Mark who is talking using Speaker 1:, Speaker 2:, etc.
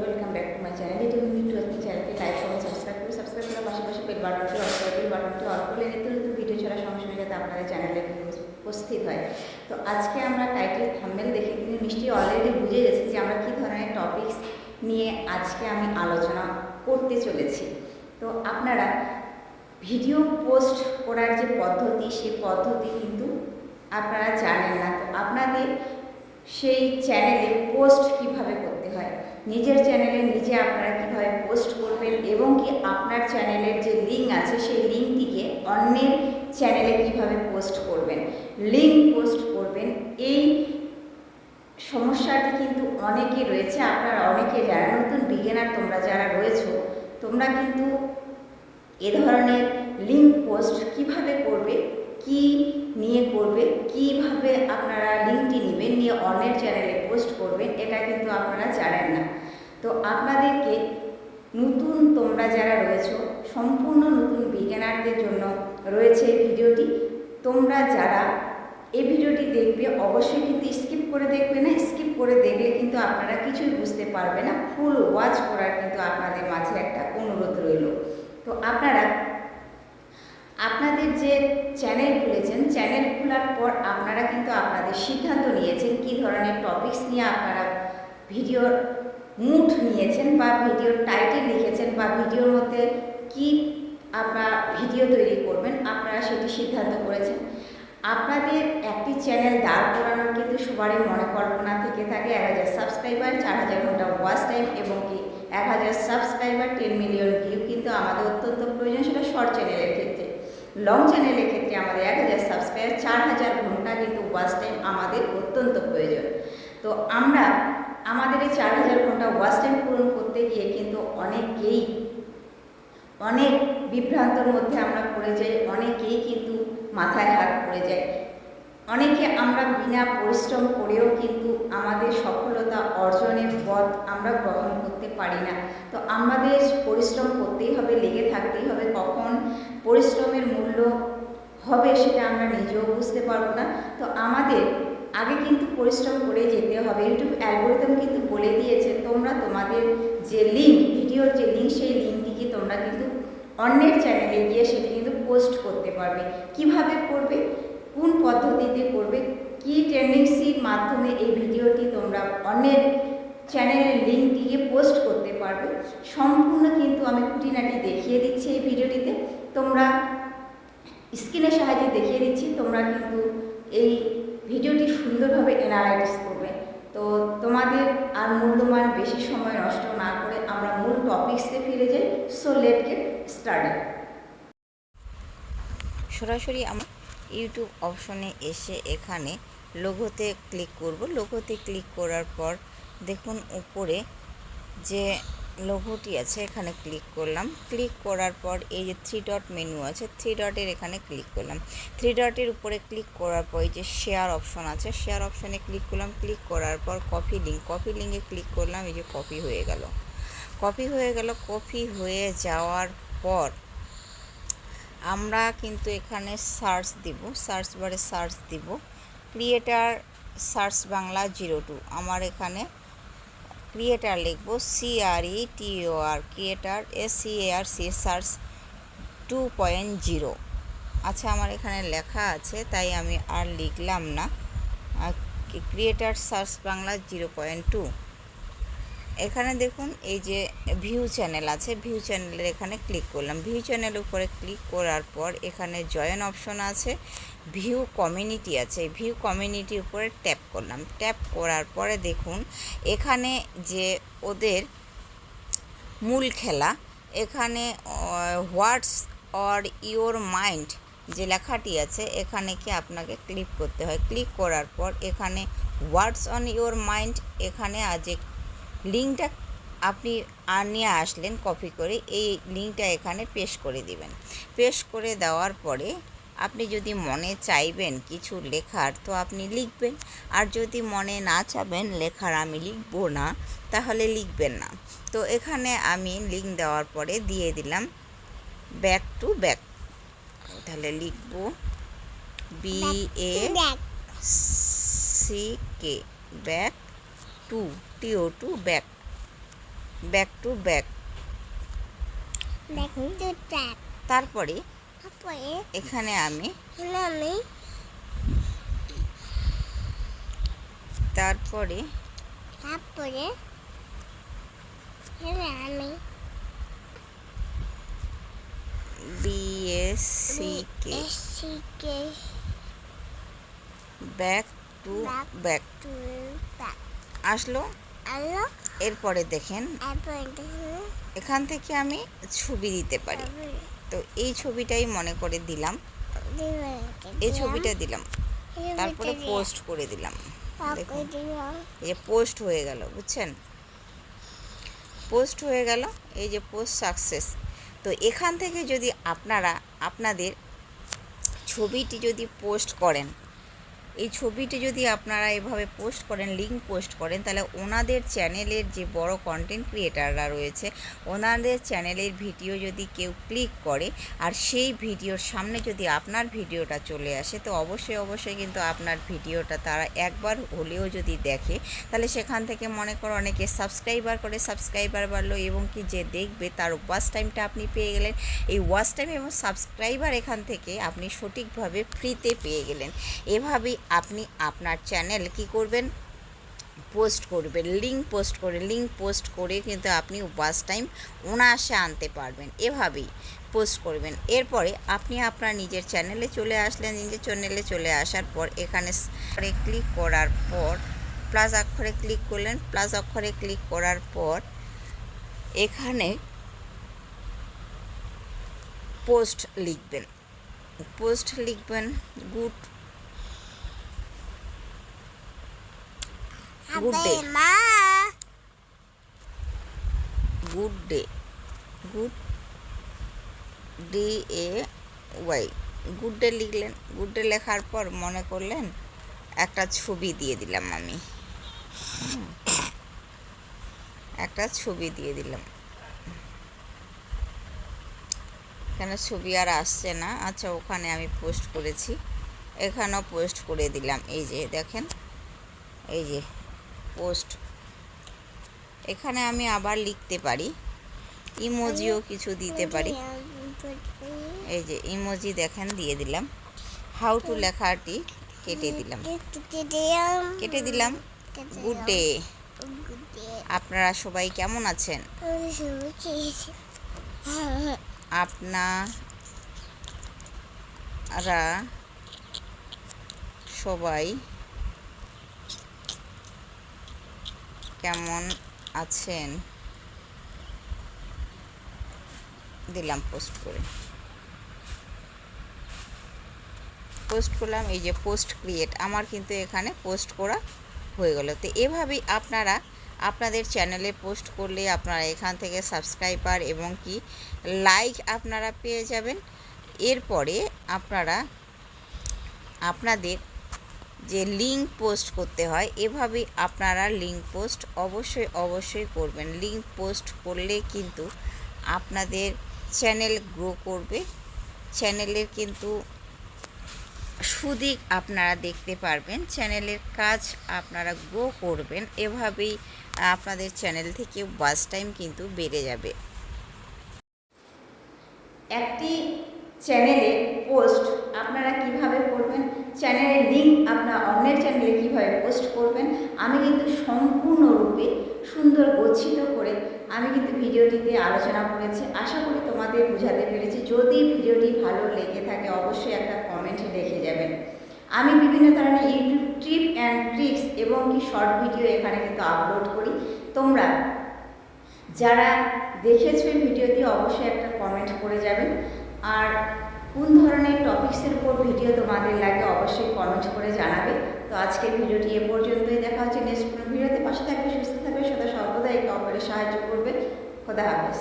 Speaker 1: Welcome back to my channel এটি কিন্তু একটু আপনি চ্যানেলকে লাইক করুন সাবস্ক্রাইব করুন সাবস্ক্রাইব করার পাশাপাশি বেল বাটনটি অন করে বেল বাটনটি অন করলে নিত্য নতুন ভিডিও ছাড়ার সঙ্গে সঙ্গে যাতে আপনাদের চ্যানেলে উপস্থিত হয়। তো আজকে আমরা টাইটেল থাম্বেল দেখে কিন্তু নিশ্চয়ই অলরেডি বুঝে গেছি যে আমরা কী ধরনের টপিকস নিয়ে আজকে আমি আলোচনা করতে চলেছি। তো আপনারা ভিডিও পোস্ট করার যে পদ্ধতি সেই পদ্ধতি কিন্তু আপনারা জানেন না। তো আপনাদের সেই চ্যানেলে পোস্ট কীভাবে করতে হয়? নিজের চ্যানেলে নিজে আপনারা কীভাবে পোস্ট করবেন এবং কি আপনার চ্যানেলের যে লিঙ্ক আছে সেই লিঙ্কটিকে অন্যের চ্যানেলে কীভাবে পোস্ট করবেন, লিঙ্ক পোস্ট করবেন, এই সমস্যাটি কিন্তু অনেকে রয়েছে। আপনারা অনেকে যারা নতুন বিগিনার তোমরা যারা রয়েছো, তোমরা কিন্তু এ ধরনের লিঙ্ক পোস্ট কীভাবে করবে, কি নিয়ে করবে, কীভাবে আপনারা লিঙ্কটি নেবেন নিয়ে অন্যের চ্যানেলে পোস্ট করবেন, এটা কিন্তু আপনারা জানেন না। তো আপনাদেরকে নতুন তোমরা যারা রয়েছো, সম্পূর্ণ নতুন বিজ্ঞানারদের জন্য রয়েছে এই ভিডিওটি। তোমরা যারা এই ভিডিওটি দেখবে, অবশ্যই কিন্তু স্কিপ করে দেখবে না স্কিপ করে দেখলে কিন্তু আপনারা কিছুই বুঝতে পারবে না। ফুল ওয়াচ করার কিন্তু আপনাদের মাঝে একটা অনুরোধ রইল। তো আপনারা আপনাদের যে চ্যানেল খুলেছেন চ্যানেল খোলার পর আপনারা কিন্তু আপনাদের সিদ্ধান্ত নিয়েছেন কী ধরনের টপিকস নিয়ে আপনারা ভিডিওর মুড নিয়েছেন বা ভিডিওর টাইটেল লিখেছেন বা ভিডিওর মধ্যে কি আপনারা ভিডিও তৈরি করবেন, আপনারা সেটি সিদ্ধান্ত করেছেন। আপনাদের একটি চ্যানেল দাঁড় করানোর কিন্তু সবারই মনে কল্পনা থেকে থাকে, এক হাজার সাবস্ক্রাইবার চার হাজার ঘণ্টা ওয়াচ টাইম এবং কি এক হাজার সাবস্ক্রাইবার টেন মিলিয়ন ভিউ কিন্তু আমাদের অত্যন্ত প্রয়োজন সেটা শর্ট চ্যানেলের ক্ষেত্রে। লং চ্যানেলের ক্ষেত্রে আমাদের এক হাজার সাবস্ক্রাইবার চার হাজার ঘণ্টা কিন্তু ওয়াচ টাইম আমাদের অত্যন্ত প্রয়োজন। তো আমরা আমাদের এই চার হাজার ঘণ্টা ওয়াচ টাইম পূরণ করতে গিয়ে কিন্তু অনেকেই, অনেক বিভ্রান্তর মধ্যে আমরা পড়ে যাই, অনেকেই কিন্তু মাথায় হাত পড়ে যায়। অনেকে আমরা বিনা পরিশ্রম করেও কিন্তু আমাদের সফলতা অর্জনের পথ আমরা গ্রহণ করতে পারি না। তো আমাদের পরিশ্রম করতেই হবে, লেগে থাকতেই হবে। কখন পরিশ্রমের মূল্য হবে সেটা আমরা নিজেও বুঝতে পারব না। তো আমাদের আগে কিন্তু পরিশ্রম করে যেতে হবে। ইউটিউব অ্যালগোরিদম কিন্তু বলে দিয়েছে, তোমরা তোমাদের যে লিঙ্ক ভিডিওর যে লিঙ্ক সেই লিঙ্কটিকে তোমরা কিন্তু অন্যের চ্যানেলে গিয়ে সেটি কিন্তু পোস্ট করতে পারবে। কীভাবে করবে? কোন পদ্ধতিতে করবে, কি টেন্ডেন্সির মাধ্যমে এই ভিডিওটি তোমরা অন্যের চ্যানেলের লিঙ্ক দিয়ে পোস্ট করতে পারবে, সম্পূর্ণ কিন্তু আমি খুঁটিনাটি দেখিয়ে দিচ্ছি এই ভিডিওটিতে। তোমরা স্ক্রিনের সাহায্যে দেখিয়ে দিচ্ছি, তোমরা কিন্তু এই ভিডিওটি সুন্দরভাবে অ্যানালাইটিস করবে। তো তোমাদের আর মূল্যমান বেশি সময় নষ্ট না করে আমরা মূল টপিক্সে ফিরে যাই সো লেট গেট
Speaker 2: সরাসরি আমার ইউটিউব অপশনে এসে এখানে লোগোতে ক্লিক করব। লোগোতে ক্লিক করার পর দেখুন উপরে যে লোগোটি আছে, এখানে ক্লিক করলাম। ক্লিক করার পর এই যে থ্রি ডট মেনু আছে থ্রি ডটের এখানে ক্লিক করলাম। থ্রি ডটের উপরে ক্লিক করার পর এই যে শেয়ার অপশন আছে শেয়ার অপশনে ক্লিক করলাম। ক্লিক করার পর কপি লিঙ্ক কপি লিঙ্কে ক্লিক করলাম, এই যে কপি হয়ে গেল। কপি হয়ে গেল কপি হয়ে যাওয়ার পর আমরা কিন্তু এখানে সার্চ দিব সার্চ বারে সার্চ দিব। Creator search Bangla zero two আমার এখানে ক্রিয়েটার লিখব C R E T O R creator S C A R C search two point zero আচ্ছা আমার এখানে লেখা আছে, তাই আমি আর লিখলাম না। Creator search Bangla zero point two এখানে দেখুন, এই যে ভিউ চ্যানেল আছে, ভিউ চ্যানেলের এখানে ক্লিক করলাম। ভিউ চ্যানেলের উপরে ক্লিক করার পর এখানে জয়েন অপশন আছে, ভিউ কমিউনিটি আছে। ভিউ কমিউনিটির উপরে ট্যাপ করলাম। ট্যাপ করার পরে দেখুন, এখানে যে ওদের মূল খেলা, এখানে হোয়াটস অর ইওর মাইন্ড যে লেখাটি আছে, এখানে কি আপনাকে ক্লিক করতে হয়। ক্লিক করার পর এখানে হোয়াটস অন ইওর মাইন্ড, এখানে আজ লিঙ্কটা আপনি আর নিয়ে আসলেন কপি করে এই লিঙ্কটা এখানে পেশ করে দিবেন। পেশ করে দেওয়ার পরে আপনি যদি মনে চাইবেন কিছু লেখার তো আপনি লিখবেন। আর যদি মনে না চাবেন লেখার আমি লিখব না তাহলে লিখবেন না। তো এখানে আমি লিঙ্ক দেওয়ার পরে দিয়ে দিলাম ব্যাক টু ব্যাক। তাহলে লিখব B A C K back to. T O to back back to back
Speaker 3: back to track
Speaker 2: তারপরে
Speaker 3: তারপরে
Speaker 2: এখানে আমি
Speaker 3: এখানে আমি
Speaker 2: তারপরে
Speaker 3: তারপরে এখানে আমি
Speaker 2: বিএসসিকে
Speaker 3: এসিকে
Speaker 2: back to
Speaker 3: Back.
Speaker 2: Back
Speaker 3: to back
Speaker 2: আসলো
Speaker 3: আলো
Speaker 2: এরপরে দেখেন।
Speaker 3: এখান
Speaker 2: থেকে আমি ছবি দিতে পারি। তো এই ছবিটাই মনে করে দিলাম। এই ছবিটা দিলাম। তারপরে পোস্ট করে দিলাম। এই যে পোস্ট হয়ে গেল বুঝছেন? পোস্ট হয়ে গেল এই যে পোস্ট সাকসেস। তো এখান থেকে যদি আপনারা আপনাদের ছবিটি যদি পোস্ট করেন এই ছবিটি যদি আপনারা এভাবে পোস্ট করেন লিঙ্ক পোস্ট করেন, তাহলে ওনাদের চ্যানেলের যে বড় কন্টেন্ট ক্রিয়েটাররা রয়েছে, ওনাদের চ্যানেলের ভিডিও যদি কেউ ক্লিক করে, আর সেই ভিডিওর সামনে যদি আপনার ভিডিওটা চলে আসে, তো অবশ্যই অবশ্যই কিন্তু আপনার ভিডিওটা তারা একবার হলেও যদি দেখে, তাহলে সেখান থেকে মনে করো অনেকে সাবস্ক্রাইবার করে সাবস্ক্রাইবার বাড়লো এবং কি যে দেখবে তার ওয়াচ টাইমটা আপনি পেয়ে গেলেন। এই ওয়াচ টাইম এবং সাবস্ক্রাইবার এখান থেকে আপনি সঠিকভাবে ফ্রিতে পেয়ে গেলেন। এভাবেই আপনি আপনার চ্যানেল কি করবেন? পোস্ট করবেন লিঙ্ক পোস্ট করে লিঙ্ক পোস্ট করে কিন্তু আপনি ওয়াচ টাইম অনায়াসে আনতে পারবেন। এভাবেই পোস্ট করবেন। এরপরে আপনি আপনার নিজের চ্যানেলে চলে আসলেন, নিজের চ্যানেলে চলে আসার পর এখানে ক্লিক করার পর প্লাস অক্ষরে ক্লিক করলেন প্লাস অক্ষরে ক্লিক করার পর এখানে পোস্ট লিখবেন। পোস্ট লিখবেন গুড Good day.
Speaker 3: মা
Speaker 2: good day good D A Y good day লিখলেন। গুড ডে লেখার পর মনে করলেন একটা ছবি দিয়ে দিলাম আমি। একটা ছবি দিয়ে দিলাম। এখানে ছবি আর আসছে না। আচ্ছা ওখানে আমি পোস্ট করেছি। এখানেও পোস্ট করে দিলাম। এই যে দেখেন? এই যে পোস্ট। এখানে আমি আবার লিখতে পারি। ইমোজিও কিছু দিতে পারি। এই যে ইমোজি দেখেন দিয়ে দিলাম। হাউ টু লেখাটি কেটে দিলাম। কেটে দিলাম। গুড ডে আপনারা সবাই কেমন আছেন? আপনারা সবাই কেমন আছেন? দিলাম পোস্ট করে। পোস্ট করলাম, এই যে পোস্ট ক্রিয়েট আমার কিন্তু এখানে পোস্ট করা হয়ে গেল। তো এভাবেই আপনারা আপনাদের চ্যানেলে পোস্ট করলে আপনারা এখান থেকে সাবস্ক্রাইবার এবং কি লাইক আপনারা পেয়ে যাবেন। এরপরে আপনারা আপনাদের যে লিঙ্ক পোস্ট করতে হয়, এভাবেই আপনারা লিঙ্ক পোস্ট অবশ্যই অবশ্যই করবেন। লিঙ্ক পোস্ট করলে কিন্তু আপনাদের চ্যানেল গ্রো করবে। চ্যানেলের কিন্তু সুদিক আপনারা দেখতে পারবেন। চ্যানেলের কাজ আপনারা গ্রো করবেন। এভাবেই আপনাদের চ্যানেল থেকে ওয়াচ টাইম কিন্তু বেড়ে যাবে।
Speaker 1: একটি চ্যানেলে পোস্ট আপনারা কীভাবে করবেন? চ্যানেলের লিঙ্ক আপনার অন্যের চ্যানেলে কীভাবে পোস্ট করবেন, আমি কিন্তু সম্পূর্ণরূপে সুন্দর গচ্ছিত করে আমি কিন্তু ভিডিওটিতে আলোচনা করেছি। আশা করি তোমাদের বোঝাতে পেরেছি। যদি ভিডিওটি ভালো লেগে থাকে, অবশ্যই একটা কমেন্ট লিখে যাবেন। আমি বিভিন্ন ধরনের ইউটিউব টিপ অ্যান্ড ট্রিক্স এবং কি শর্ট ভিডিও এখানে কিন্তু আপলোড করি। তোমরা যারা দেখেছ ভিডিওটি অবশ্যই একটা কমেন্ট করে যাবেন। আর কোন ধরনের টপিক্সের উপর ভিডিও তোমাদের লাগে অবশ্যই কমেন্ট করে জানাবে। তো আজকের ভিডিওটি এ পর্যন্তই। দেখা হচ্ছে নেক্সট ভিডিওতে পাশে থাকবে, সুস্থ থাকবে, সদা সর্বদা একে অপরের সাহায্য করবে। খোদা হাফেজ।